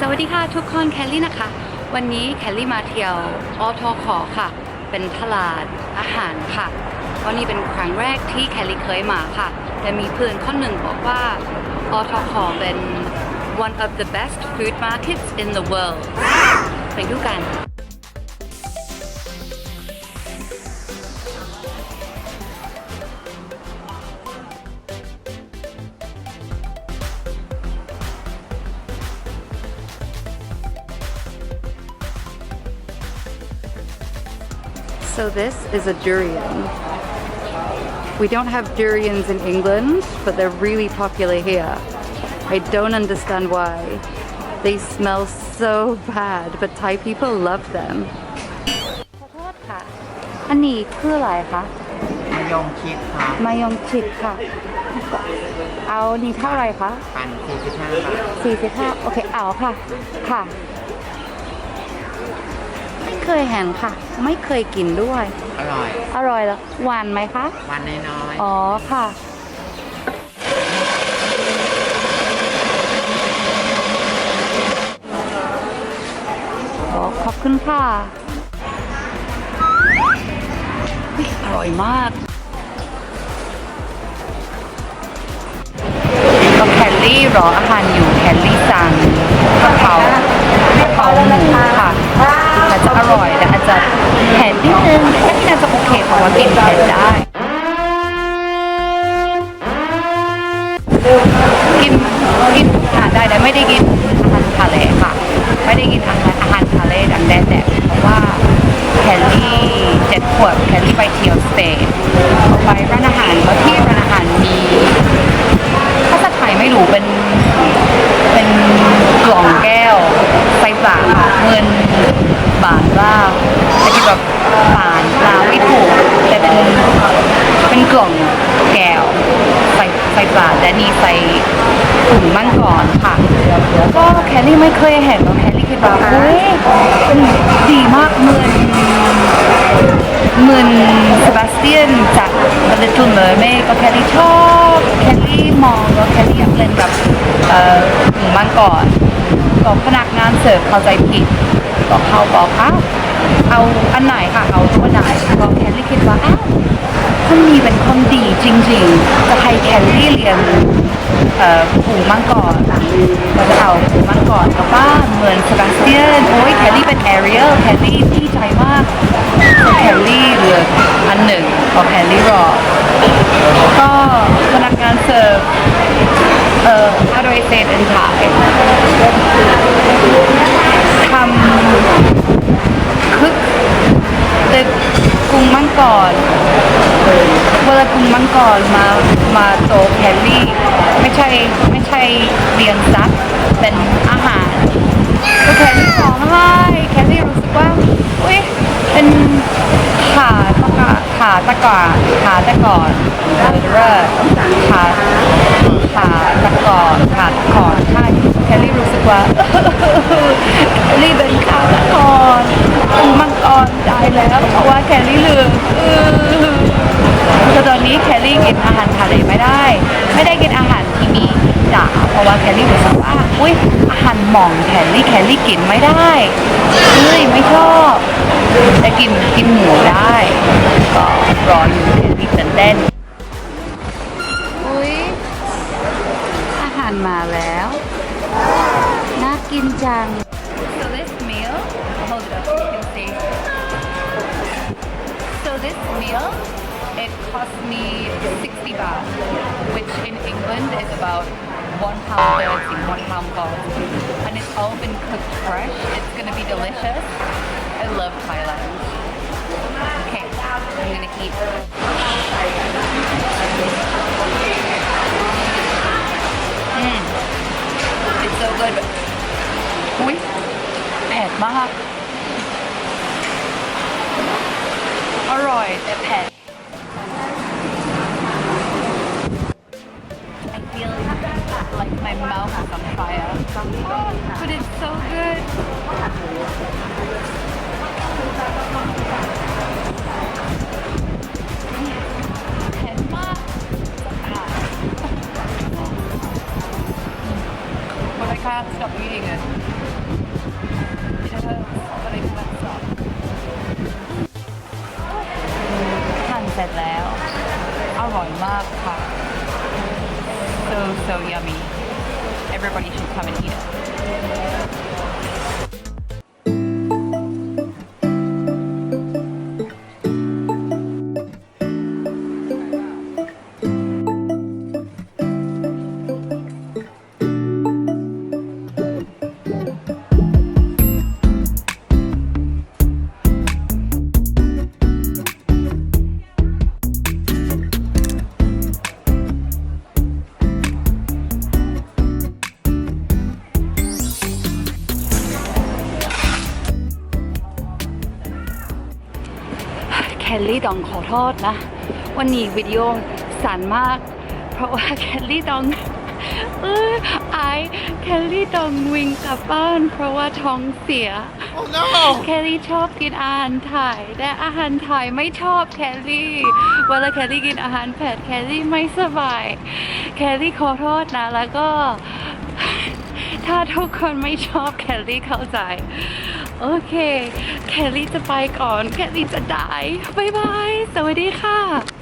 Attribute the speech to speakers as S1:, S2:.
S1: สวัสดีค่ะทุกคนแคลลี่นะคะ วันนี้แคลลี่มาเที่ยวอทขอค่ะ เป็นตลาดอาหารค่ะวันนี้เป็นครั้งแรกที่แคลลี่เคยมาค่ะ แต่มีเพื่อนคนหนึ่งบอกว่าอทขอเป็น one of the best food markets in the world ไปดูกัน So this is a durian. We don't have durians in England, but they're really popular here. I don't understand why. They smell so bad, but Thai people love them. ขอโทษค่ะ อันนี้คืออะไรคะ
S2: มายงชิดครับ
S1: มายองชิดค่ะ เอานี่เท่าไหร่คะ
S2: ปัน45บาท
S1: 45 โอเค เอาค่ะ ค่ะ ไม่เคยเห็นค่ะ ไม่เคยกินด้วย
S2: อร่อย
S1: อร่อยแล้วหวานไหมคะ
S2: วันน้อย
S1: อ๋อค่ะขอขอบคุณค่ะอุ๊ยอร่อยมากก็แคลลี่รออาหารอยู่แคลลี่สั่งกะเพรากะเพราหมูค่ะแต่จะอ ร่อยแต่อาจจะแผ็ดนิดนึงแค่น่าจะโอเคเพราะว่ากินแผ็ดได้กิน ใส่ใส่ปลาและนี่ใส่ถุงมันก่อนค่ะ ก็แคลรี่ไม่เคยเห็นแล้วแคลรี่คิดว่าเฮ้ยเป็นดีมากเหมือนเหมือนเซบาสเตียนจาก The Little Mermaid ก็แคลรี่ชอบแคลรี่มองแล้วแคลรี่อยากเล่นกับเอ่อถุงมันก่อนก็พนักงานเสิร์ฟเข้าใจผิดก็เขาบอกอ้าวเอาอันไหนค่ะเอาตัวไหนก็แคลรี่คิดว่าอ้าวคนนี้เป็นคนดี จริงๆ จะให้แคลรี่เรียนเอ่อผูมังกรเราจะเอาผูมังกรกลับบ้าเหมือนเซบาสเตียนโอ้ยแคลรี่เป็นแอเรียลแคลรี่ดีใจมากแคลรี่เหลืออันหนึ่งพองแคลรี่รอก็พนักงานเสิร์ฟเอ่อ how do I say it in Thai ำคึกตึกกุ้งมังกร เวลากุ้ง มังกรมามาโซแคลรี่ไม่ใช่ไม่ใช่เรียนซักเป็นอาหารก็แคลรี่ร้องไห้แคลรี่รู้สึกว่าอุ้ยเป็นขาตะกาขาตะกอนขาตะกอนเรอขาขาตะกอนขาตะกอนใช่แคลรี่รู้สึกว่า แคลรี่เป็นขาตะกอนกุ้งมังกรได้แล้วเพราะว่าแคลรี่ลืม คือตอนนี้แคลรี่ กินอาหารทะเลไม่ได้ ไม่ได้กินอาหารที่มีด่าเพราะว่าแคลรี่รู้สึกว่าอุ้ยอาหารหม่องแคลรี่แคลรี่กินไม่ได้เฮ้ยไม่ชอบแต่กินกินหมูได้ก็รออยู่แคลรี่ตื่นเต้นอุ้ยอาหารมาแล้วน่ากินจัง so this meal hold it up so you can see So this meal, it cost me 60 baht, which in England is about one pound thirty, one pound forty, and it's all been cooked fresh. It's gonna be delicious. I love Thailand. Okay, I'm gonna eat. Mm. It's so good. อุ้ยแปลกมาก อร่อยแต่เผ็ come and eat it คลลี่ดองขอโทษนะ วันนี้วิดีโอสั้นมาก เพราะว่าแคลลี่ดองเออไอายแคลลี่ดองวิ่งกลับบ้าน เพราะว่าท้องเสีย
S2: Oh no
S1: แคลลี่ชอบกินอาหารไทยแต่อาหารไทยไม่ชอบแคลลี่เวลาแคลลี่กินอาหารเผ็ดแคลลี่ไม่สบาย แคลลี่ขอโทษนะแล้วก็ ถ้าทุกคนไม่ชอบแคลรี่เข้าใจ โอเค แคลรี่จะไปก่อน แคลรี่จะได้บายบาย สวัสดีค่ะ